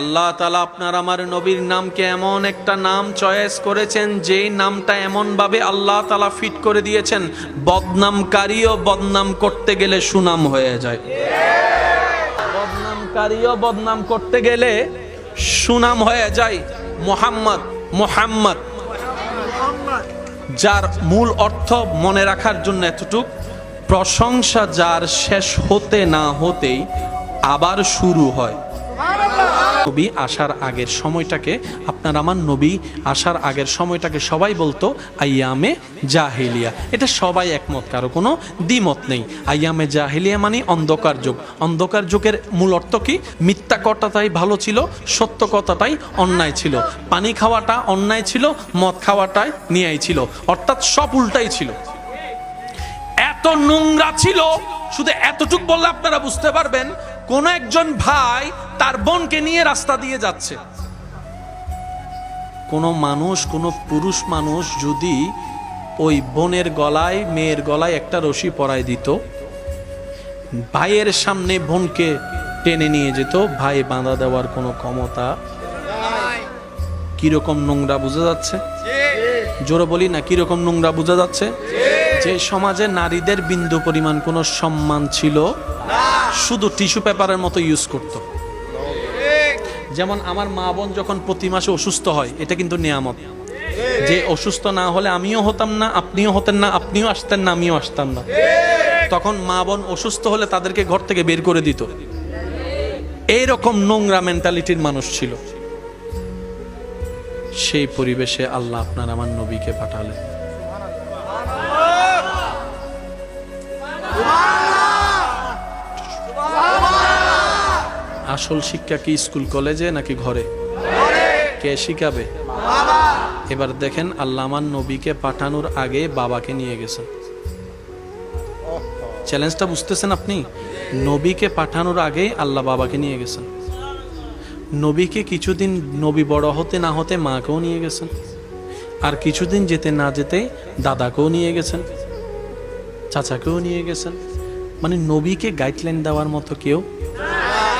আল্লাহ তালা আপনার আমার নবীর নামকে এমন একটা নাম চয়েস করেছেন, যেই নামটা এমনভাবে আল্লাহ তালা ফিট করে দিয়েছেন বদনামকারীও বদনাম করতে গেলে সুনাম হয়ে যায়। বদনামকারীও বদনাম করতে গেলে সুনাম হয়ে যায় মোহাম্মদ মোহাম্মদ। যার মূল অর্থ মনে রাখার জন্য এতটুক, প্রশংসা যার শেষ হতে না হতেই আবার শুরু হয়। নবী আসার আগের সময়টাকে, আপনার আমার নবী আসার আগের সময়টাকে সবাই বলতো, আইয়ামে জাহিলিয়া। এটা সবাই একমত, কারও কোনো দ্বিমত নেই। আইয়ামে জাহিলিয়া মানে অন্ধকার যুগ। অন্ধকার যুগের মূল অর্থ কি? মিথ্যা ভালো ছিল সত্য কথাটাই অন্যায় ছিল। পানি খাওয়াটা অন্যায় ছিল, মদ খাওয়াটাই নিয়াই ছিল। অর্থাৎ সব উল্টাই ছিল। এত নোংরা ছিল, শুধু এতটুক বললে আপনারা বুঝতে পারবেন, কোন একজন ভাই তার বোনকে নিয়ে রাস্তা দিয়ে যাচ্ছে। কোন মানুষ কোন পুরুষ মানুষ যদি ওই বোনের গলায় মেয়ের গলায় একটা রশি পরায় দিত ভাইয়ের সামনে বোনকে টেনে নিয়ে যেত ভাই বাঁধা দেওয়ার কোনো ক্ষমতা কীরকম নোংরা বোঝা যাচ্ছে? জোরে বলি না কীরকম নোংরা বোঝা যাচ্ছে? যে সমাজে নারীদের বিন্দু পরিমাণ কোনো সম্মান ছিল শুধু টিস্যু পেপারের মতো ইউজ করত। যেমন আমার মা বোন যখন প্রতি মাসে অসুস্থ হয়, এটা কিন্তু নিয়ামত। যে অসুস্থ না হলে আমিও হতাম না, আপনিও হতেন না, আপনিও আসতেন না, আমিও আসতাম না। তখন মা বোন অসুস্থ হলে তাদেরকে ঘর থেকে বের করে দিত। এইরকম নোংরা মেন্টালিটির মানুষ ছিল। সেই পরিবেশে আল্লাহ আপনার আমার নবীকে পাঠালেন। আসল শিক্ষা কি স্কুল, কলেজে নাকি ঘরে? কে শিখাবে? এবার দেখেন আল্লাহ আমার নবীকে পাঠানোর আগে বাবাকে নিয়ে গেছেন। চ্যালেঞ্জটা বুঝতেছেন আপনি? নবীকে পাঠানোর আগে আল্লাহ বাবাকে নিয়ে গেছেন। নবীকে কিছুদিন নবী বড় হতে না হতে মাকেও নিয়ে গেছেন। আর কিছুদিন যেতে না যেতে দাদাকেও নিয়ে গেছেন। চাচাকেও নিয়ে গেছেন। মানে নবীকে গাইডলাইন দেওয়ার মতো কেউ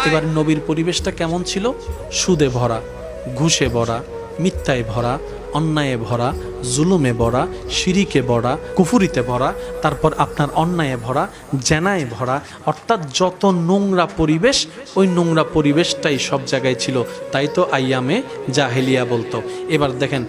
এবার নবীর পরিবেশটা কেমন ছিল? সুদে ভরা, ঘুষে ভরা, মিথ্যায় ভরা, অন্যায়ে ভরা, জুলুমে ভরা সিঁড়িকে ভরা, কুফুরিতে ভরা, তারপর আপনার অন্যায়ে ভরা, জেনায় ভরা, অর্থাৎ যত নোংরা পরিবেশ, ওই নোংরা পরিবেশটাই সব জায়গায় ছিল। তাই তো আইয়ামে জাহেলিয়া বলতো। এবার দেখেন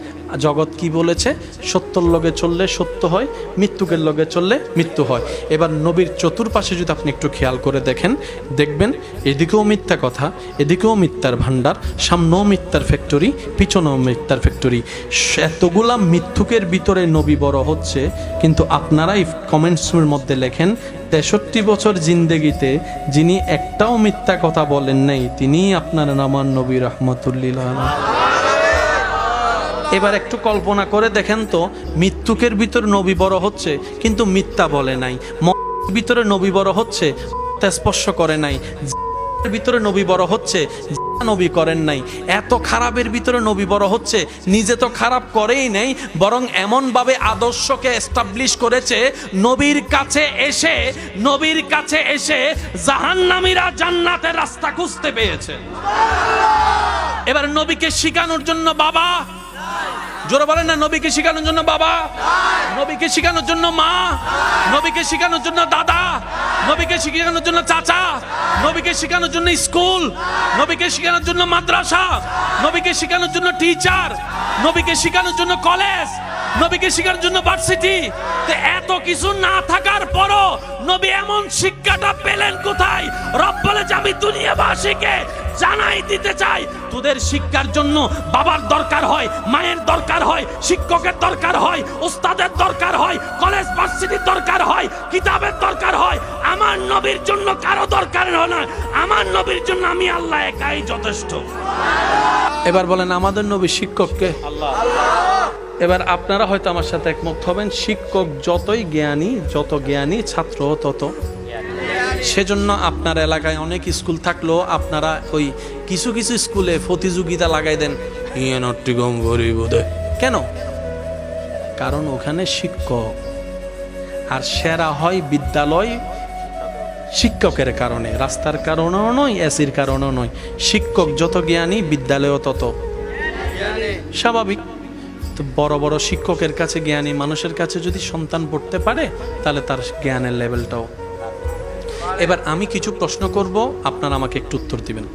জগৎ কি বলেছে? সত্যর লগে চললে সত্য হয়, মৃত্যুকের লগে চললে মৃত্যু হয়। এবার নবীর চতুর্পাশে যদি আপনি একটু খেয়াল করে দেখেন, দেখবেন এদিকেও মিথ্যা কথা, এদিকেও মিথ্যার ভাণ্ডার, সামনেও মিথ্যার ফ্যাক্টরি পিছনেও মিথ্যার ফ্যাক্টরি এতগুলা মিথ্যুকের ভিতরে নবী বড় হচ্ছে, কিন্তু আপনারাই কমেন্টসের মধ্যে লেখেন, তেষট্টি বছর জিন্দেগিতে যিনি একটাও মিথ্যা কথা বলেন নাই, তিনিই আপনার নামান নবী রহমতুল্লিল এবার একটু কল্পনা করে দেখেন তো, মৃত্যুকের ভিতর নবী বড় হচ্ছে, কিন্তু মিথ্যা বলে নাই। ভিতরে নবী বড় হচ্ছে স্পর্শ করে নাই। ভিতরে নবী বড় হচ্ছে নবী করেন নাই। এত খারাপের ভিতরে নবী বড় হচ্ছে, নিজে তো খারাপ করেই নেই, বরং এমনভাবে আদর্শকে এস্টাবলিশ করেছে, নবীর কাছে এসে, নবীর কাছে এসে জাহান্নামীরা জান্নাতের রাস্তা খুঁজতে পেয়েছে। এবার নবীকে শিখানোর জন্য বাবা জোরে বলেন না, নবীকে শেখানোর জন্য বাবা। নবীকে শেখানোর জন্য মা। নবীকে শেখানোর জন্য দাদা। নবীকে শেখানোর জন্য চাচা। নবীকে শেখানোর জন্য স্কুল। নবীকে শেখানোর জন্য মাদ্রাসা। নবীকে শেখানোর জন্য টিচার নবীকে শেখানোর জন্য কলেজ নবীকে শেখানোর জন্য ভার্সিটি এত কিছু না থাকার পরও নবী এমন শিক্ষাটা পেলেন কোথায়? রব বলে আমি দুনিয়াবাসীকে জানাই দিতে চাই। তোদের শিক্ষার জন্য বাবার দরকার হয় মায়ের দরকার হয় শিক্ষকের দরকার হয় ওস্তাদের দরকার হয় কলেজ ভার্সিটির দরকার হয় কিতাবের দরকার হয়। আমার নবীর জন্য কারও দরকার হয় না। আমার নবীর জন্য আমি আল্লাহ একাই যথেষ্ট। এবার বলেন আমাদের নবী শিক্ষককে আল্লাহ। এবার আপনারা হয়তো আমার সাথে একমত হবেন শিক্ষক যতই জ্ঞানী যত জ্ঞানী ছাত্র তত সেজন্য আপনার এলাকায় অনেক স্কুল থাকলেও আপনারা ওই কিছু কিছু স্কুলে প্রতিযোগিতা লাগাই দেন। ইয়ে গরিব কেন? কারণ ওখানে শিক্ষক। আর সেরা হয় বিদ্যালয় শিক্ষকের কারণে। রাস্তার কারণেও নয় এসির কারণেও নয়। শিক্ষক যত জ্ঞানী বিদ্যালয়ও তত। স্বাভাবিক। তো বড় বড় শিক্ষকের কাছে জ্ঞানী মানুষের কাছে যদি সন্তান পড়তে পারে তাহলে তার জ্ঞানের লেভেলটাও এবার আমি কিছু প্রশ্ন করব আপনারা আমাকে একটু উত্তর দিবেন।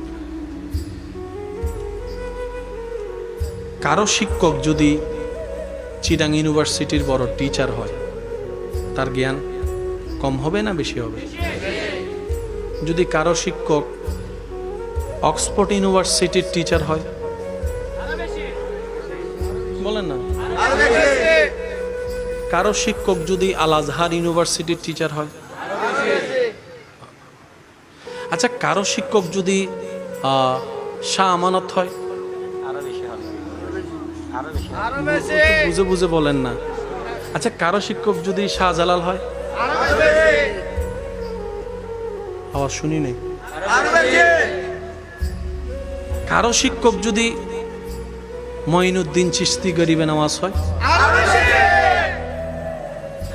কারও শিক্ষক যদি চিটাং ইউনিভার্সিটির বড় টিচার হয় তার জ্ঞান কম হবে না বেশি হবে? যদি কারও শিক্ষক অক্সফোর্ড ইউনিভার্সিটির টিচার হয় বলেন না। কারও শিক্ষক যদি আল আজহার ইউনিভার্সিটির টিচার হয় আচ্ছা কারও শিক্ষক যদি শাহ আমানত হয়? বুঝে বুঝে বলেন না। আচ্ছা কারও শিক্ষক যদি শাহজালাল হয়? আওয়াজ শুনি নেই। কারও শিক্ষক যদি মঈনুদ্দিন চিস্তি গরিবে নামাজ হয়?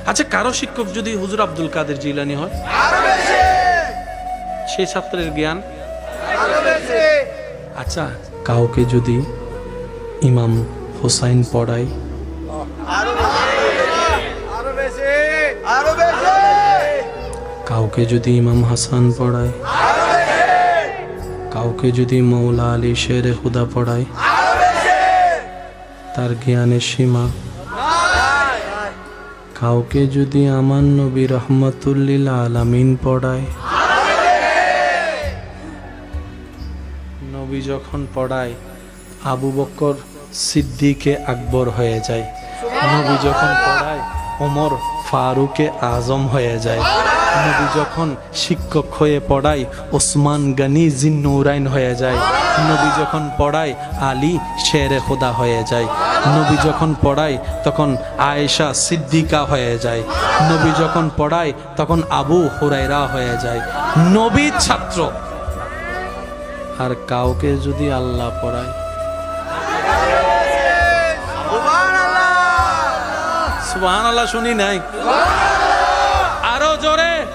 আচ্ছা কারও শিক্ষক যদি হুজুর আব্দুল কাদের জিলানি হয়? সে ছাত্রের জ্ঞান। আচ্ছা কাউকে যদি ইমাম হোসাইন পড়ায় বেশি কাউকে যদি ইমাম হাসান পড়ায় কাউকে যদি মৌলা আলী শেরে খুদা পড়ায় তার জ্ঞানের সীমা? কাউকে যদি আমার নবী রহমতুল্লিল আলামিন পড়ায় নবী যখন পড়ায়, আবু বকর সিদ্দিকে আকবর হয়ে যায়। নবী যখন পড়ায়, ওমর ফারুকে আজম হয়ে যায়। নবী যখন শিক্ষক হয়ে পড়ায়, ওসমান গনি জিন্নুরাইন হয়ে যায়। নবী যখন পড়ায়, আলী শেরে খোদা হয়ে যায়। নবী যখন পড়ায়, তখন আয়েশা সিদ্দিকা হয়ে যায়। নবী যখন পড়ায়, তখন আবু হুরাইরা হয়ে যায়। নবী ছাত্র। আর কাউকে যদি আল্লাহ পড়ায়। আল্লাহ শুনি নাই। আরও জোরে।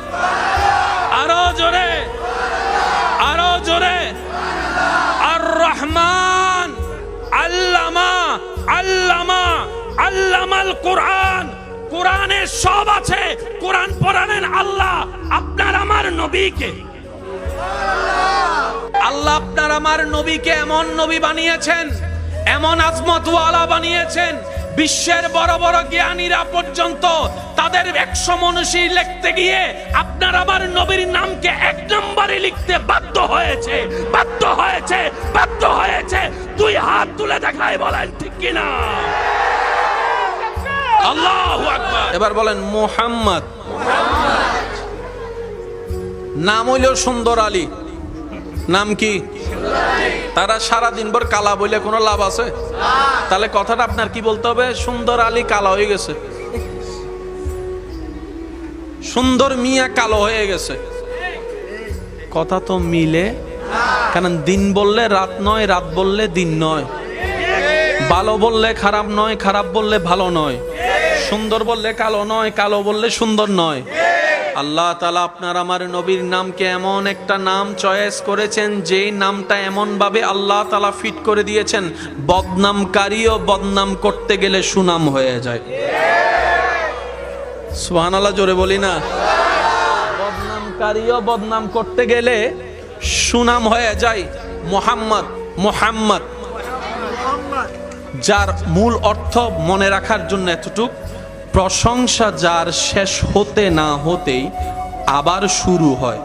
আরও জোরে। আরও জোরে। আর রহমান আল্লামা। আল্লামা। আল্লামাল কোরআন। কোরআনে সব আছে। কোরআন পড়ানেন আল্লাহ। আপনার আমার নবীকে। আল্লাহ আপনার আমার নবীকে এমন নবী বানিয়েছেন এমন আজমতওয়ালা বানিয়েছেন বিশ্বের বড় বড় জ্ঞানীরা পর্যন্ত তাদের একশো মনীষী লিখতে গিয়ে আপনার আমার নবীর নামকে এক নম্বরে লিখতে বাধ্য হয়েছে বাধ্য হয়েছে বাধ্য হয়েছে। দুই হাত তুলে দেখায় বলেন ঠিক কিনা? আল্লাহু আকবার। এবার বলেন মোহাম্মদ। নাম হইল সুন্দর আলী। নাম কি? তারা সারা দিনভর কালা বইলে কোনো লাভ আছে? তাহলে কথাটা আপনার কি বলতে হবে? সুন্দর আলী কালা হয়ে গেছে। সুন্দর মিয়া কালো হয়ে গেছে। কথা তো মিলে, কারণ দিন বললে রাত নয়, রাত বললে দিন নয়। ভালো বললে খারাপ নয়, খারাপ বললে ভালো নয়। সুন্দর বললে কালো নয়, কালো বললে সুন্দর নয়। আল্লাহ তালা আপনার আমার নবীর নামকে এমন একটা নাম চয়েস করেছেন, যেই নামটা এমনভাবে আল্লাহ তালা ফিট করে দিয়েছেন বদনামকারীও বদনাম করতে গেলে সুনাম হয়ে যায়। সুহান আল্লাহ জোরে বলি না। বদনামকারীও বদনাম করতে গেলে সুনাম হয়ে যায় মোহাম্মদ মোহাম্মদ। যার মূল অর্থ মনে রাখার জন্য এতটুক। প্রশংসা যার শেষ হতে না হতেই আবার শুরু হয়।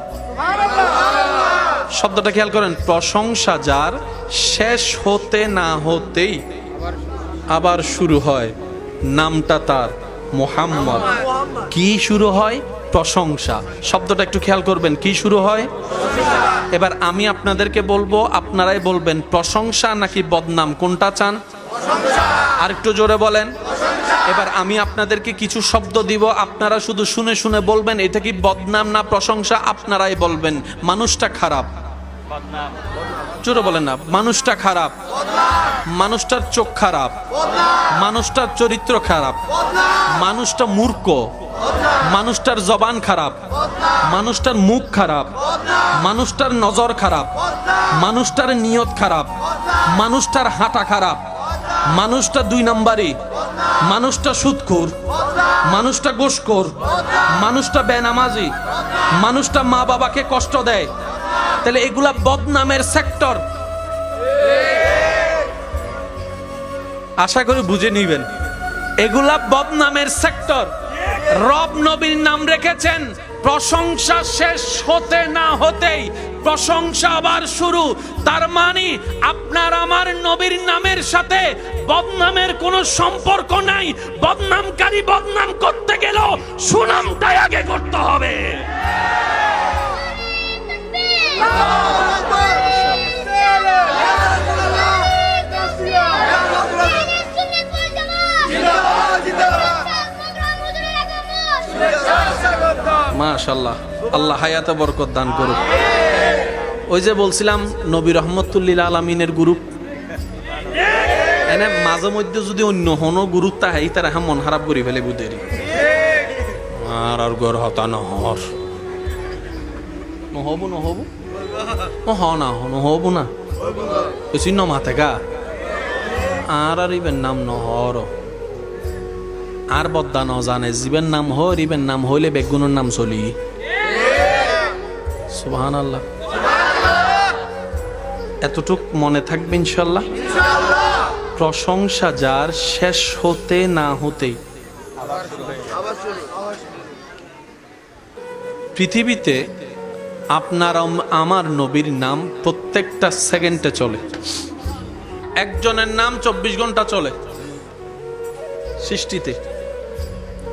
শব্দটা খেয়াল করেন, প্রশংসা যার শেষ হতে না হতেই আবার শুরু হয়। নামটা তার মোহাম্মদ। কি শুরু হয়? প্রশংসা। শব্দটা একটু খেয়াল করবেন, কি শুরু হয়? এবার আমি আপনাদেরকে বলব, আপনারাই বলবেন, প্রশংসা নাকি বদনাম, কোনটা চান? আর একটু জোরে বলেন। এবার আমি আপনাদেরকে কিছু শব্দ দিব। আপনারা শুধু শুনে শুনে বলবেন, এটা কি বদনাম না প্রশংসা? আপনারাই বলবেন, মানুষটা খারাপ। জোরে বলেন না, মানুষটা খারাপ। মানুষটার চোখ খারাপ। মানুষটার চরিত্র খারাপ। মানুষটা মূর্খ। মানুষটার জবান খারাপ। মানুষটার মুখ খারাপ। মানুষটার নজর খারাপ। মানুষটার নিয়ত খারাপ। মানুষটার হাঁটা খারাপ। মানুষটা দুই নাম্বারি মানুষটা সুদখোর মানুষটা গোসখোর মানুষটা বেনামাজি, মানুষটা মা বাবাকে কষ্ট দেয়। তাহলে এগুলা বদনামের সেক্টর আশা করি বুঝে নিবেন। এগুলা বদনামের সেক্টর রব নবীর নাম রেখেছেন, প্রশংসা শেষ হতে না হতেই। প্রশংসা আবার শুরু। তার মানে আপনার আমার নবীর নামের সাথে বদনামের কোনো সম্পর্ক নাই। বদনামকারী বদনাম করতে গেল সুনামটাই আগে করতে হবে। মাশাল্লাহ আল্লাহ হায়াতে বরকত দান করুক। ওই যে বলছিলাম, নবী রহমতুল্লিল আলমিনের গ্রুপ এনে মাঝে মধ্যে যদি অন্য হনো গুরুত্ব হাই তারা হ্যাঁ মন খারাপ করি ফেলে বুঝেরি আর আর গর হতা নহর নহব নহব। ও হ না হ নহব না। বেশি ন মাথে গা। আর আর ইবেন নাম নহর আর বদ্দা ন জানে জীবের নাম হর ইবেন নাম হইলে বেগুনের নাম চলি। সুবহান আল্লাহ এতটুক মনে থাকবে ইনশাল্লাহ। প্রশংসা যার শেষ হতে না হতেই। পৃথিবীতে আপনার আমার নবীর নাম প্রত্যেকটা সেকেন্ডে চলে। একজনের নাম চব্বিশ ঘণ্টা চলে সৃষ্টিতে।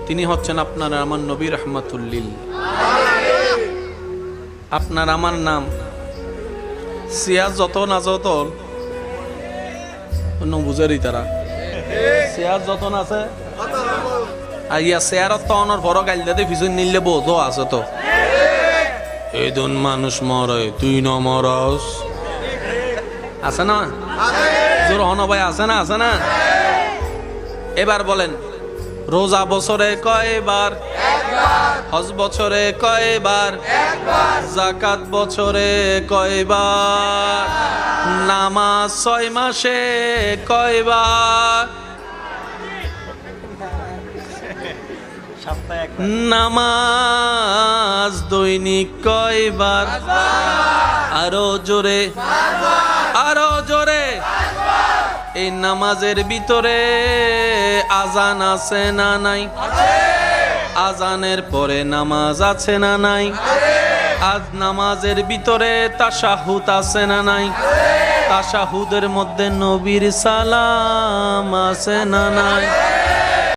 তিনি হচ্ছেন আপনার আমার নবী রহমাতুল্লিল। আপনার আমার নাম সিয়াজ যত না যত অন্য বুঝারি তারা। সিয়াজ যতন আছে আইয়া চেয়ারত তো অনর বড় গাইল দে পিছন নিলে বোধ আছে তো। এই দুন মানুষ মরে, তুই ন মরস। আছে না? জোর হন ভাই, আছে না আছে না? এবার বলেন, রোজা বছরে কয়বার? হজ বছরে কয়বার? জাকাত বছরে কয়বার? নামাজ ছয় মাসে কয়বার? নামাজ দৈনিক কয়বার? আরও জোরে। আরও জোরে। এই নামাজের ভিতরে আজান আছে না নাই? আজানের পরে নামাজ আছে না নাই? আজ নামাজের ভিতরে তাশাহুদ আছে না নাই? তাশাহুদের মধ্যে নবীর সালাম আছে না নাই?